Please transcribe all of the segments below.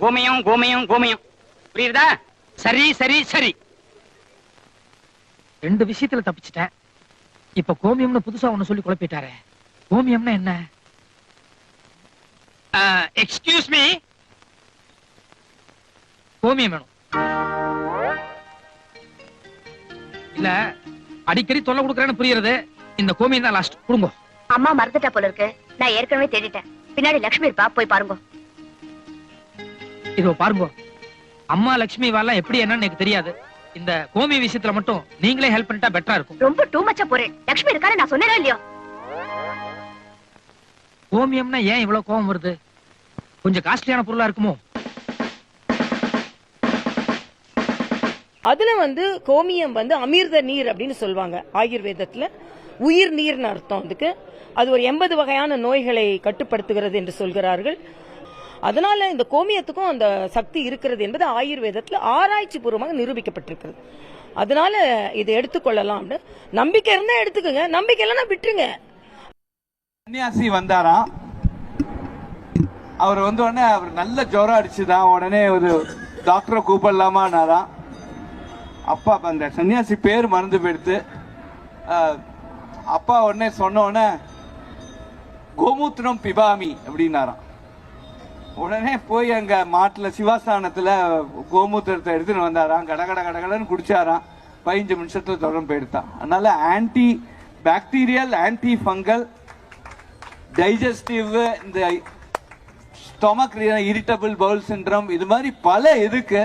கோமயம் கோமயம் கோமயம். புரியுதா? சரி சரி சரி. ரெண்டு விஷயத்துல தப்பிச்சிட்டேன். இப்ப கோமியம்னு புதுசா ஒண்ணு சொல்லி குழப்பிட்டாரே. கோமியம்னா என்ன? எக்ஸ்கியூஸ் மீ கோமியம் வேணும். இல்ல அடிக்கடி தொல்லை கொடுக்கறேன்னு புரியுறது. இந்த கோமியம் தான் லாஸ்ட் கொடுங்க. அம்மா மறந்துட்டா போல இருக்கு. நான் ஏற்கனவே தேடிட்டேன். பின்னாடி லக்ஷ்மி இருப்பா போய் பாருங்க. இதோ பாருங்க. அம்மா லட்சுமி வாலாம் எப்படி என்னன்னு எனக்கு தெரியாது. இந்த கோமி விஷயத்துல மட்டும் நீங்களே ஹெல்ப் பண்ணிட்டா பெட்டரா இருக்கும். ரொம்ப டூ மச்சா போறேன். லக்ஷ்மி இருக்கான்னு நான் சொன்னேனோ இல்லையோ? கோமியம்னா ஏன் இவ்வளவு கோவம் வருது? கொஞ்சம் காஸ்ட்லியான பொருளா இருக்குமோ? அதுல வந்து கோமியம் வந்து அமிர்த நீர் அப்படின்னு சொல்லுவாங்க ஆயுர்வேதத்துல. உயிர் நீர்னு அர்த்தம் அதுக்கு. அது ஒரு எண்பது வகையான நோய்களை கட்டுப்படுத்துகிறது என்று சொல்கிறார்கள். அதனால இந்த கோமியத்துக்கும் அந்த சக்தி இருக்கிறது என்பது ஆயுர்வேதத்தில் ஆராய்ச்சி பூர்வமாக நிரூபிக்கப்பட்டிருக்கிறது அதனால இதை எடுத்துக்கொள்ளலாம்னு நம்பிக்கை இருந்தா எடுத்துக்கோங்க. நம்பிக்கை இல்லைன்னா விட்டுருங்க. சன்னியாசி வந்தாராம். அவர் வந்த உடனே அவர் நல்ல ஜோரம் அடிச்சுதான். உடனே ஒரு டாக்டரை கூப்பிடலாமான்னாராம். அப்பா அந்த சன்னியாசி பேர் மறந்து போயிடுத்து. அப்பா உடனே சொன்ன உடனே கோமூத்திரம் பிபாமி அப்படின்னாராம். உடனே போய் அங்க மாட்டுல சிவாஸ்தானத்துல கோமூத்திரத்தை எடுத்துன்னு வந்தாராம். கட கட கடகடன்னு குடிச்சாராம். பதினஞ்சு நிமிஷத்துல தொடர்ந்து போயிடுதான் அதனால anti bacterial anti fungal digestive இந்த ஸ்டொமக் இரிட்டபிள் பவுல் சின்ரம் இது மாதிரி பல இதுக்கு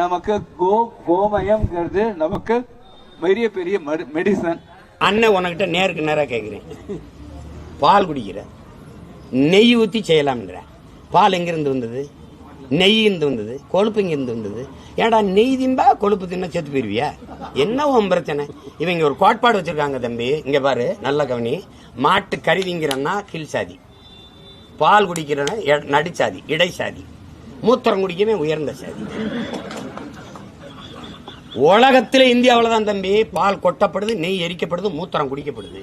நமக்கு கோ கோமயம்ங்கிறது நமக்கு பெரிய பெரிய மெடிசன் அண்ணன் உனக்கிட்ட நேருக்கு நேராக கேட்குறேன் பால் குடிக்கிற நெய் ஊற்றி செய்யலாம்ன்ற. பால் எங்கேருந்து வந்தது? நெய் இருந்து வந்தது. கொழுப்பு இங்கேருந்து வந்தது? ஏடா நெய் திம்பா கொழுப்பு தின்னா செத்து போயிருவியா? என்ன உன் பிரச்சனை? இவங்க ஒரு கோட்பாடு வச்சுருக்காங்க தம்பி. இங்கே பாரு நல்ல கவனி. மாட்டு கருவிங்கிறன்னா திங்கிறன்னா கீழ் சாதி. பால் குடிக்கிறன நடிச்சாதி இடைச்சாதி. மூத்திரம் குடிக்கவே உயர்ந்த சாதி. உலகத்தில் இந்தியாவில் தான் தம்பி பால் கொட்டப்படுது நெய் எரிக்கப்படுது மூத்திரம் குடிக்கப்படுது.